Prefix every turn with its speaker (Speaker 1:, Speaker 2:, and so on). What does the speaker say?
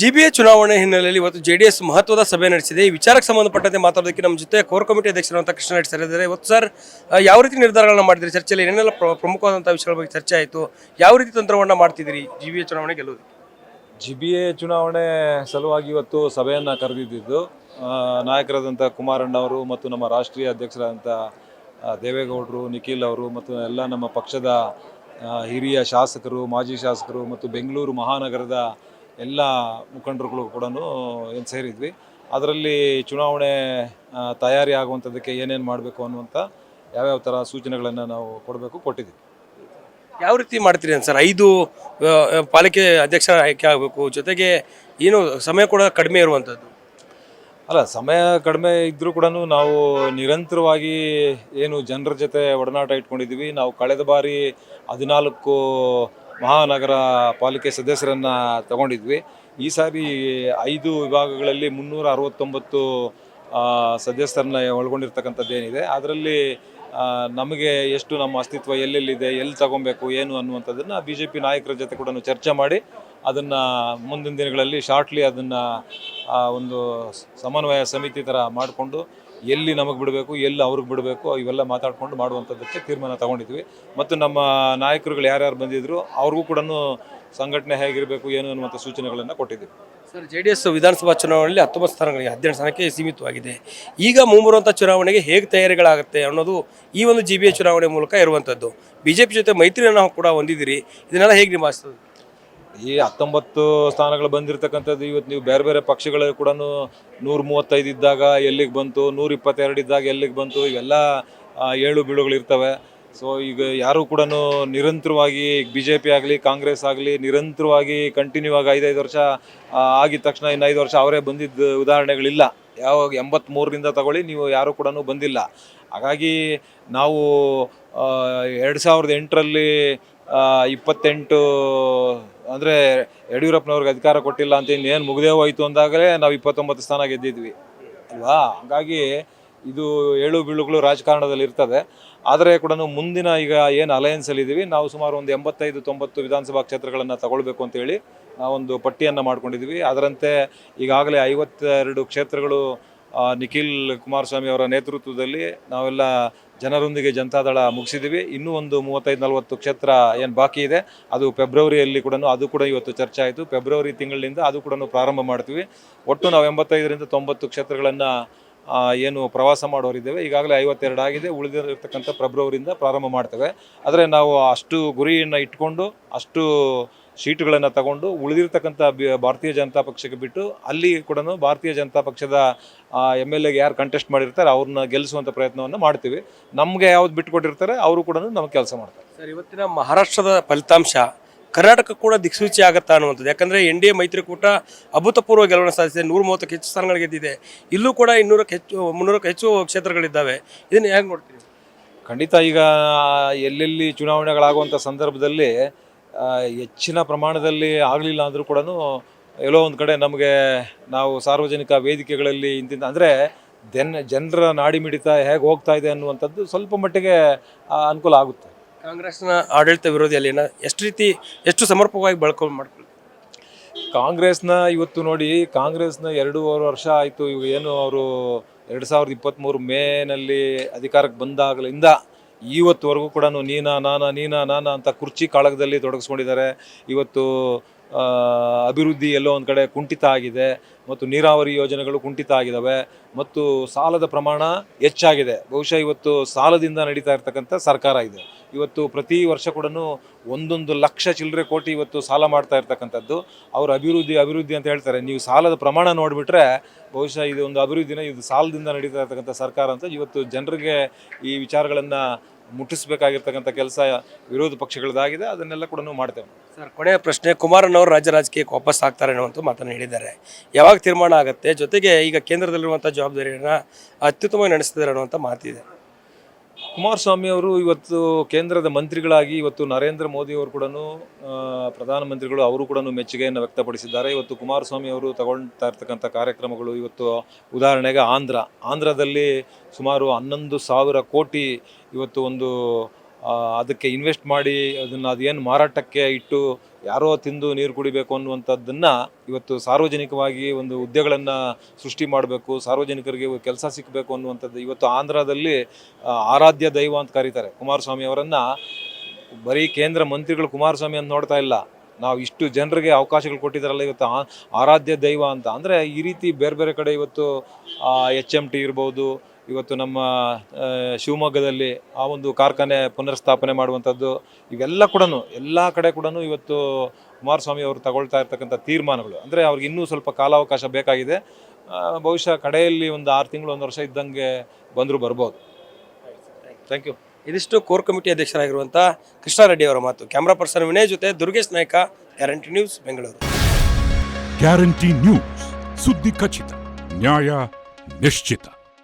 Speaker 1: GBA ಚುನಾವಣೆ ಹಿನ್ನೆಲೆಯಲ್ಲಿ ಇವತ್ತು ಜೆಡಿಎಸ್ ಮಹತ್ವದ ಸಭೆ ನಡೆಸಿದೆ. ಈ ವಿಚಾರಕ್ಕೆ ಸಂಬಂಧಪಟ್ಟಂತೆ ಮಾತಾಡೋದಕ್ಕೆ ನಮ್ಮ ಜೊತೆ ಕೋರ್ ಕಮಿಟಿ ಅಧ್ಯಕ್ಷರಾದಂಥ ಕೃಷ್ಣ ಸರ್ ಇದ್ದಾರೆ. ಇವತ್ತು ಸರ್ ಯಾವ ರೀತಿ ನಿರ್ಧಾರಗಳನ್ನ ಮಾಡಿದ್ರಿ? ಚರ್ಚೆಯಲ್ಲಿ ಏನೆಲ್ಲ ಪ್ರ- ಪ್ರಮುಖವಾದಂಥ ವಿಷಯಗಳ ಬಗ್ಗೆ ಚರ್ಚೆ ಆಯಿತು. ಯಾವ ರೀತಿ ತಂತ್ರವನ್ನ ಮಾಡ್ತಿದ್ದೀರಿ ಎ ಚುನಾವಣೆ ಗೆಲ್ಲೋದು
Speaker 2: ಜಿ ಬಿ ಎ ಚುನಾವಣೆ ಸಲುವಾಗಿ ಇವತ್ತು ಸಭೆಯನ್ನು ಕರೆದಿದ್ದು ನಾಯಕರಾದಂಥ ಕುಮಾರಣ್ಣವರು ಮತ್ತು ನಮ್ಮ ರಾಷ್ಟ್ರೀಯ ಅಧ್ಯಕ್ಷರಾದಂಥ ದೇವೇಗೌಡರು, ನಿಖಿಲ್ ಅವರು ಮತ್ತು ಎಲ್ಲ ನಮ್ಮ ಪಕ್ಷದ ಹಿರಿಯ ಶಾಸಕರು, ಮಾಜಿ ಶಾಸಕರು ಮತ್ತು ಬೆಂಗಳೂರು ಮಹಾನಗರದ ಎಲ್ಲ ಮುಖಂಡರುಗಳು ಕೂಡ ಏನು ಸೇರಿದ್ವಿ. ಅದರಲ್ಲಿ ಚುನಾವಣೆ ತಯಾರಿ ಆಗುವಂಥದ್ದಕ್ಕೆ ಏನೇನು ಮಾಡಬೇಕು ಅನ್ನುವಂಥ ಯಾವ್ಯಾವ ಥರ ಸೂಚನೆಗಳನ್ನು ನಾವು ಕೊಡಬೇಕು ಕೊಟ್ಟಿದ್ದೀವಿ.
Speaker 1: ಯಾವ ರೀತಿ ಮಾಡ್ತೀರಿ ಅಂತ ಸರ್? ಐದು ಪಾಲಿಕೆ ಅಧ್ಯಕ್ಷರ ಆಯ್ಕೆ ಆಗಬೇಕು. ಜೊತೆಗೆ ಏನು ಸಮಯ ಕೂಡ ಕಡಿಮೆ ಇರುವಂಥದ್ದು
Speaker 2: ಅಲ್ಲ ಸಮಯ ಕಡಿಮೆ ಇದ್ದರೂ ಕೂಡ ನಾವು ನಿರಂತರವಾಗಿ ಏನು ಜನರ ಜೊತೆ ಒಡನಾಟ ಇಟ್ಕೊಂಡಿದ್ದೀವಿ. ನಾವು ಕಳೆದ ಬಾರಿ ಹದಿನಾಲ್ಕು ಮಹಾನಗರ ಪಾಲಿಕೆ ಸದಸ್ಯರನ್ನು ತಗೊಂಡಿದ್ವಿ. ಈ ಸಾರಿ ಐದು ವಿಭಾಗಗಳಲ್ಲಿ ಮುನ್ನೂರ ಅರವತ್ತೊಂಬತ್ತು ಸದಸ್ಯರನ್ನ ಒಳಗೊಂಡಿರ್ತಕ್ಕಂಥದ್ದು ಏನಿದೆ. ಅದರಲ್ಲಿ ನಮಗೆ ಎಷ್ಟು ನಮ್ಮ ಅಸ್ತಿತ್ವ ಎಲ್ಲೆಲ್ಲಿದೆ, ಎಲ್ಲಿ ತಗೊಬೇಕು, ಏನು ಅನ್ನುವಂಥದ್ದನ್ನು ಬಿ ಜೆ ಪಿ ನಾಯಕರ ಜೊತೆ ಕೂಡ ಚರ್ಚೆ ಮಾಡಿ, ಅದನ್ನು ಮುಂದಿನ ದಿನಗಳಲ್ಲಿ ಶಾರ್ಟ್ಲಿ ಅದನ್ನು ಒಂದು ಸಮನ್ವಯ ಸಮಿತಿ ಥರ ಮಾಡಿಕೊಂಡು ಎಲ್ಲಿ ನಮಗೆ ಬಿಡಬೇಕು, ಎಲ್ಲಿ ಅವ್ರಿಗೆ ಬಿಡಬೇಕು, ಇವೆಲ್ಲ ಮಾತಾಡಿಕೊಂಡು ಮಾಡುವಂಥದ್ದಕ್ಕೆ ತೀರ್ಮಾನ ತಗೊಂಡಿದ್ವಿ. ಮತ್ತು ನಮ್ಮ ನಾಯಕರುಗಳು ಯಾರ್ಯಾರು ಬಂದಿದ್ರು, ಅವ್ರಿಗೂ ಕೂಡ ಸಂಘಟನೆ ಹೇಗಿರಬೇಕು, ಏನು ಅನ್ನುವಂಥ ಸೂಚನೆಗಳನ್ನು ಕೊಟ್ಟಿದ್ದೀವಿ.
Speaker 1: ಸರ್ ಜೆ ಡಿ ಎಸ್ ವಿಧಾನಸಭಾ ಚುನಾವಣೆಯಲ್ಲಿ ಹತ್ತೊಂಬತ್ತು ಸ್ಥಾನಗಳಿಗೆ ಹದಿನೆಂಟು ಸ್ಥಾನಕ್ಕೆ ಸೀಮಿತವಾಗಿದೆ. ಈಗ ಮುಂಬರುವಂಥ ಚುನಾವಣೆಗೆ ಹೇಗೆ ತಯಾರಿಗಳಾಗುತ್ತೆ ಅನ್ನೋದು ಈ ಒಂದು ಜಿ ಬಿ ಎ ಚುನಾವಣೆ ಮೂಲಕ ಇರುವಂಥದ್ದು. ಬಿ ಜೆ ಪಿ ಜೊತೆ ಮೈತ್ರಿಯನ್ನು ಕೂಡ ಹೊಂದಿದ್ದೀರಿ. ಇದನ್ನೆಲ್ಲ ಹೇಗೆ ನಿಭಾಯಿಸ್ತದೆ
Speaker 2: ಈ ಹತ್ತೊಂಬತ್ತು ಸ್ಥಾನಗಳು ಬಂದಿರತಕ್ಕಂಥದ್ದು ಇವತ್ತು ನೀವು ಬೇರೆ ಬೇರೆ ಪಕ್ಷಗಳು ಕೂಡ ನೂರ ಮೂವತ್ತೈದು ಇದ್ದಾಗ ಎಲ್ಲಿಗೆ ಬಂತು, ನೂರ ಇಪ್ಪತ್ತೆರಡು ಇದ್ದಾಗ ಎಲ್ಲಿಗೆ ಬಂತು, ಇವೆಲ್ಲ ಏಳು ಬೀಳುಗಳು ಇರ್ತವೆ. ಸೊ ಈಗ ಯಾರು ಕೂಡ ನಿರಂತರವಾಗಿ ಬಿ ಜೆ ಪಿ ಆಗಲಿ, ಕಾಂಗ್ರೆಸ್ ಆಗಲಿ, ನಿರಂತರವಾಗಿ ಕಂಟಿನ್ಯೂ ಆಗಿ ಐದೈದು ವರ್ಷ ಆಗಿದ ತಕ್ಷಣ ಇನ್ನು ಐದು ವರ್ಷ ಅವರೇ ಬಂದಿದ್ದ ಉದಾಹರಣೆಗಳಿಲ್ಲ. ಯಾವ ಎಂಬತ್ತ್ಮೂರರಿಂದ ತಗೊಳ್ಳಿ, ನೀವು ಯಾರು ಕೂಡ ಬಂದಿಲ್ಲ. ಹಾಗಾಗಿ ನಾವು ಎರಡು ಸಾವಿರದ ಎಂಟರಲ್ಲಿ ಇಪ್ಪತ್ತೆಂಟು, ಅಂದರೆ ಯಡಿಯೂರಪ್ಪನವ್ರಿಗೆ ಅಧಿಕಾರ ಕೊಟ್ಟಿಲ್ಲ ಅಂತ ಇನ್ನೇನು ಮುಗಿದೇ ಹೋಯಿತು ಅಂದಾಗಲೇ ನಾವು ಇಪ್ಪತ್ತೊಂಬತ್ತು ಸ್ಥಾನ ಗೆದ್ದಿದ್ವಿ. ಅಲ್ವಾ? ಹಾಗಾಗಿ ಇದು ಏಳು ಬೀಳುಗಳು ರಾಜಕಾರಣದಲ್ಲಿ ಇರ್ತದೆ. ಆದರೆ ಕೂಡ ಮುಂದಿನ ಈಗ ಏನು ಅಲಯನ್ಸಲ್ಲಿ ಇದ್ದೀವಿ ನಾವು ಸುಮಾರು ಒಂದು ಎಂಬತ್ತೈದು, ತೊಂಬತ್ತು ವಿಧಾನಸಭಾ ಕ್ಷೇತ್ರಗಳನ್ನು ತಗೊಳ್ಬೇಕು ಅಂತೇಳಿ ನಾವೊಂದು ಪಟ್ಟಿಯನ್ನು ಮಾಡ್ಕೊಂಡಿದ್ದೀವಿ ಅದರಂತೆ ಈಗಾಗಲೇ ಐವತ್ತೆರಡು ಕ್ಷೇತ್ರಗಳು ನಿಖಿಲ್ ಕುಮಾರಸ್ವಾಮಿ ಅವರ ನೇತೃತ್ವದಲ್ಲಿ ನಾವೆಲ್ಲ ಜನರೊಂದಿಗೆ ಜನತಾದಳ ಮುಗಿಸಿದ್ದೀವಿ. ಇನ್ನೂ ಒಂದು ಮೂವತ್ತೈದು ನಲವತ್ತು ಕ್ಷೇತ್ರ ಏನು ಬಾಕಿ ಇದೆ, ಅದು ಫೆಬ್ರವರಿಯಲ್ಲಿ ಕೂಡ ಅದು ಕೂಡ ಇವತ್ತು ಚರ್ಚೆ ಆಯಿತು. ಫೆಬ್ರವರಿ ತಿಂಗಳಿಂದ ಅದು ಕೂಡ ಪ್ರಾರಂಭ ಮಾಡ್ತೀವಿ. ಒಟ್ಟು ನಾವು ಎಂಬತ್ತೈದರಿಂದ ತೊಂಬತ್ತು ಕ್ಷೇತ್ರಗಳನ್ನು ಏನು ಪ್ರವಾಸ ಮಾಡೋರಿದ್ದೇವೆ ಈಗಾಗಲೇ ಐವತ್ತೆರಡು ಆಗಿದೆ. ಉಳಿದಿರತಕ್ಕಂಥ ಫೆಬ್ರವರಿಯಿಂದ ಪ್ರಾರಂಭ ಮಾಡ್ತೇವೆ. ಆದರೆ ನಾವು ಅಷ್ಟು ಗುರಿಯನ್ನು ಇಟ್ಕೊಂಡು, ಅಷ್ಟು ಸೀಟುಗಳನ್ನು ತಗೊಂಡು ಉಳಿದಿರ್ತಕ್ಕಂಥ ಭಾರತೀಯ ಜನತಾ ಪಕ್ಷಕ್ಕೆ ಬಿಟ್ಟು ಅಲ್ಲಿ ಕೂಡ ಭಾರತೀಯ ಜನತಾ ಪಕ್ಷದ ಎಂ ಎಲ್ ಎಗೆ ಯಾರು ಕಂಟೆಸ್ಟ್ ಮಾಡಿರ್ತಾರೆ ಅವ್ರನ್ನ ಗೆಲ್ಲಿಸುವಂಥ ಪ್ರಯತ್ನವನ್ನು ಮಾಡ್ತೀವಿ. ನಮಗೆ ಯಾವ್ದು ಬಿಟ್ಟುಕೊಟ್ಟಿರ್ತಾರೆ ಅವರು ಕೂಡ ನಮಗೆ ಕೆಲಸ ಮಾಡ್ತಾರೆ.
Speaker 1: ಸರ್ ಇವತ್ತಿನ ಮಹಾರಾಷ್ಟ್ರದ ಫಲಿತಾಂಶ ಕರ್ನಾಟಕ ಕೂಡ ದಿಕ್ಸೂಚಿ ಆಗುತ್ತಾ ಅನ್ನುವಂಥದ್ದು. ಯಾಕಂದರೆ ಎನ್ ಡಿ ಎ ಮೈತ್ರಿಕೂಟ ಅಭೂತಪೂರ್ವ ಗೆಲುವನ್ನು ಸಾಧಿಸಿದೆ. ನೂರ ಮೂವತ್ತಕ್ಕೆ ಹೆಚ್ಚು ಸ್ಥಾನಗಳು ಗೆದ್ದಿದೆ. ಇಲ್ಲೂ ಕೂಡ ಇನ್ನೂರಕ್ಕೆ ಹೆಚ್ಚು ಮುನ್ನೂರಕ್ಕೆ ಹೆಚ್ಚು ಕ್ಷೇತ್ರಗಳಿದ್ದಾವೆ. ಇದನ್ನು ಹೇಗೆ ನೋಡ್ತೀವಿ
Speaker 2: ಖಂಡಿತ ಈಗ ಎಲ್ಲೆಲ್ಲಿ ಚುನಾವಣೆಗಳಾಗುವಂಥ ಸಂದರ್ಭದಲ್ಲಿ ಹೆಚ್ಚಿನ ಪ್ರಮಾಣದಲ್ಲಿ ಆಗಲಿಲ್ಲ ಅಂದರೂ ಕೂಡ ಎಲ್ಲೋ ಒಂದು ಕಡೆ ನಮಗೆ ನಾವು ಸಾರ್ವಜನಿಕ ವೇದಿಕೆಗಳಲ್ಲಿ ಇಂತಿಂತ ಅಂದರೆ ಜನ ಜನರ ನಾಡಿ ಮಿಡಿತ ಹೇಗೆ ಹೋಗ್ತಾ ಇದೆ ಅನ್ನುವಂಥದ್ದು ಸ್ವಲ್ಪ ಮಟ್ಟಿಗೆ ಅನುಕೂಲ ಆಗುತ್ತೆ.
Speaker 1: ಕಾಂಗ್ರೆಸ್ನ ಆಡಳಿತ ವಿರೋಧಿಯಲ್ಲಿ ಏನ ಎಷ್ಟು ರೀತಿ ಎಷ್ಟು ಸಮರ್ಪಕವಾಗಿ ಬಳಕೆ ಮಾಡ್ಕೊಳ್ಳಿ?
Speaker 2: ಕಾಂಗ್ರೆಸ್ನ ಇವತ್ತು ನೋಡಿ ಕಾಂಗ್ರೆಸ್ನ ಎರಡೂವರೆ ವರ್ಷ ಆಯಿತು ಇವು ಏನು ಅವರು ಎರಡು ಸಾವಿರದ ಇಪ್ಪತ್ತ್ಮೂರು ಮೇನಲ್ಲಿ ಅಧಿಕಾರಕ್ಕೆ ಬಂದಾಗಲಿಂದ ಇವತ್ತುವರೆಗೂ ಕೂಡ ನೀನಾ, ನಾನಾ ನೀನಾ, ನಾನಾ ಅಂತ ಕುರ್ಚಿ ಕಾಳಗದಲ್ಲಿ ತೊಡಗಿಸ್ಕೊಂಡಿದ್ದಾರೆ. ಇವತ್ತು ಅಭಿವೃದ್ಧಿ ಎಲ್ಲೋ ಒಂದು ಕಡೆ ಕುಂಠಿತ ಆಗಿದೆ ಮತ್ತು ನೀರಾವರಿ ಯೋಜನೆಗಳು ಕುಂಠಿತ ಆಗಿದ್ದಾವೆ ಮತ್ತು ಸಾಲದ ಪ್ರಮಾಣ ಹೆಚ್ಚಾಗಿದೆ. ಬಹುಶಃ ಇವತ್ತು ಸಾಲದಿಂದ ನಡೀತಾ ಇರ್ತಕ್ಕಂಥ ಸರ್ಕಾರ ಇದೆ. ಇವತ್ತು ಪ್ರತಿ ವರ್ಷ ಕೂಡ ಒಂದೊಂದು ಲಕ್ಷ ಚಿಲ್ಲರೆ ಕೋಟಿ ಇವತ್ತು ಸಾಲ ಮಾಡ್ತಾ ಇರ್ತಕ್ಕಂಥದ್ದು. ಅವರು ಅಭಿವೃದ್ಧಿ ಅಭಿವೃದ್ಧಿ ಅಂತ ಹೇಳ್ತಾರೆ. ನೀವು ಸಾಲದ ಪ್ರಮಾಣ ನೋಡಿಬಿಟ್ರೆ ಬಹುಶಃ ಇದು ಒಂದು ಅಭಿವೃದ್ಧಿನ, ಇದು ಸಾಲದಿಂದ ನಡೀತಾ ಇರ್ತಕ್ಕಂಥ ಸರ್ಕಾರ ಅಂತ ಇವತ್ತು ಜನರಿಗೆ ಈ ವಿಚಾರಗಳನ್ನು ಮುಟ್ಟಿಸ್ಬೇಕಾಗಿರ್ತಕ್ಕಂಥ ಕೆಲಸ ವಿರೋಧ ಪಕ್ಷಗಳದಾಗಿದೆ ಅದನ್ನೆಲ್ಲ ಕೂಡ ಮಾಡ್ತೇವೆ.
Speaker 1: ಸರ್, ಕೊನೆಯ ಪ್ರಶ್ನೆ ಕುಮಾರಣ್ಣವರು ರಾಜ್ಯ ರಾಜಕೀಯಕ್ಕೆ ವಾಪಸ್ ಆಗ್ತಾರೆ ಅನ್ನುವಂಥ ಮಾತನ್ನು ಹೇಳಿದ್ದಾರೆ. ಯಾವಾಗ ತೀರ್ಮಾನ ಆಗುತ್ತೆ? ಜೊತೆಗೆ ಈಗ ಕೇಂದ್ರದಲ್ಲಿರುವಂಥ ಜವಾಬ್ದಾರಿಯನ್ನು ಅತ್ಯುತ್ತಮವಾಗಿ ನಡೆಸ್ತಿದ್ದಾರೆ ಅನ್ನುವಂಥ ಮಾತಿದೆ.
Speaker 2: ಕುಮಾರಸ್ವಾಮಿ ಅವರು ಇವತ್ತು ಕೇಂದ್ರದ ಮಂತ್ರಿಗಳಾಗಿ ಇವತ್ತು ನರೇಂದ್ರ ಮೋದಿ ಅವರು ಕೂಡ ಪ್ರಧಾನಮಂತ್ರಿಗಳು ಅವರು ಕೂಡ ಮೆಚ್ಚುಗೆಯನ್ನು ವ್ಯಕ್ತಪಡಿಸಿದ್ದಾರೆ. ಇವತ್ತು ಕುಮಾರಸ್ವಾಮಿ ಅವರು ತಗೊಳ್ತಾ ಇರ್ತಕ್ಕಂಥ ಕಾರ್ಯಕ್ರಮಗಳು ಇವತ್ತು ಉದಾಹರಣೆಗೆ ಆಂಧ್ರ. ಆಂಧ್ರದಲ್ಲಿ ಸುಮಾರು ಹನ್ನೊಂದು ಸಾವಿರ ಕೋಟಿ ಇವತ್ತು ಒಂದು ಅದಕ್ಕೆ ಇನ್ವೆಸ್ಟ್ ಮಾಡಿ ಅದನ್ನು ಅದೇನು ಮಾರಾಟಕ್ಕೆ ಇಟ್ಟು ಯಾರೋ ತಿಂದು ನೀರು ಕುಡಿಬೇಕು ಅನ್ನುವಂಥದ್ದನ್ನು ಇವತ್ತು ಸಾರ್ವಜನಿಕವಾಗಿ ಒಂದು ಹುದ್ದೆಗಳನ್ನು ಸೃಷ್ಟಿ ಮಾಡಬೇಕು, ಸಾರ್ವಜನಿಕರಿಗೆ ಕೆಲಸ ಸಿಕ್ಕಬೇಕು ಅನ್ನುವಂಥದ್ದು ಇವತ್ತು ಆಂಧ್ರದಲ್ಲಿ ಆರಾಧ್ಯ ದೈವ ಅಂತ ಕರೀತಾರೆ ಕುಮಾರಸ್ವಾಮಿ ಅವರನ್ನು. ಬರೀ ಕೇಂದ್ರ ಮಂತ್ರಿಗಳು ಕುಮಾರಸ್ವಾಮಿ ಅಂತ ನೋಡ್ತಾ ಇಲ್ಲ. ನಾವು ಇಷ್ಟು ಜನರಿಗೆ ಅವಕಾಶಗಳು ಕೊಟ್ಟಿದ್ದಾರಲ್ಲ ಇವತ್ತು ಆರಾಧ್ಯ ದೈವ ಅಂತ. ಅಂದರೆ ಈ ರೀತಿ ಬೇರೆ ಬೇರೆ ಕಡೆ ಇವತ್ತು ಎಚ್ ಎಂ ಟಿ ಇರ್ಬೋದು ಇವತ್ತು ನಮ್ಮ ಶಿವಮೊಗ್ಗದಲ್ಲಿ ಆ ಒಂದು ಕಾರ್ಖಾನೆ ಪುನರ್ಸ್ಥಾಪನೆ ಮಾಡುವಂಥದ್ದು ಇವೆಲ್ಲ ಕೂಡ ಎಲ್ಲ ಕಡೆ ಕೂಡ ಇವತ್ತು ಕುಮಾರಸ್ವಾಮಿ ಅವರು ತಗೊಳ್ತಾ ಇರ್ತಕ್ಕಂಥ ತೀರ್ಮಾನಗಳು. ಅಂದರೆ ಅವ್ರಿಗೆ ಇನ್ನೂ ಸ್ವಲ್ಪ ಕಾಲಾವಕಾಶ ಬೇಕಾಗಿದೆ. ಬಹುಶಃ ಕಡೆಯಲ್ಲಿ ಒಂದು ಆರು ತಿಂಗಳು ಒಂದು ವರ್ಷ ಇದ್ದಂಗೆ ಬಂದರೂ ಬರ್ಬೋದು. ಥ್ಯಾಂಕ್ ಯು
Speaker 1: ಇದಿಷ್ಟು ಕೋರ್ ಕಮಿಟಿ ಅಧ್ಯಕ್ಷರಾಗಿರುವಂಥ ಕೃಷ್ಣಾರೆಡ್ಡಿ ಅವರ ಮಾತು. ಕ್ಯಾಮ್ರಾ ಪರ್ಸನ್ ವಿನಯ್ ಜೊತೆ Durgesh Naik guarantee news Bengaluru.
Speaker 3: Guarantee news ಸುದ್ದಿ ಖಚಿತ ನ್ಯಾಯ ನಿಶ್ಚಿತ.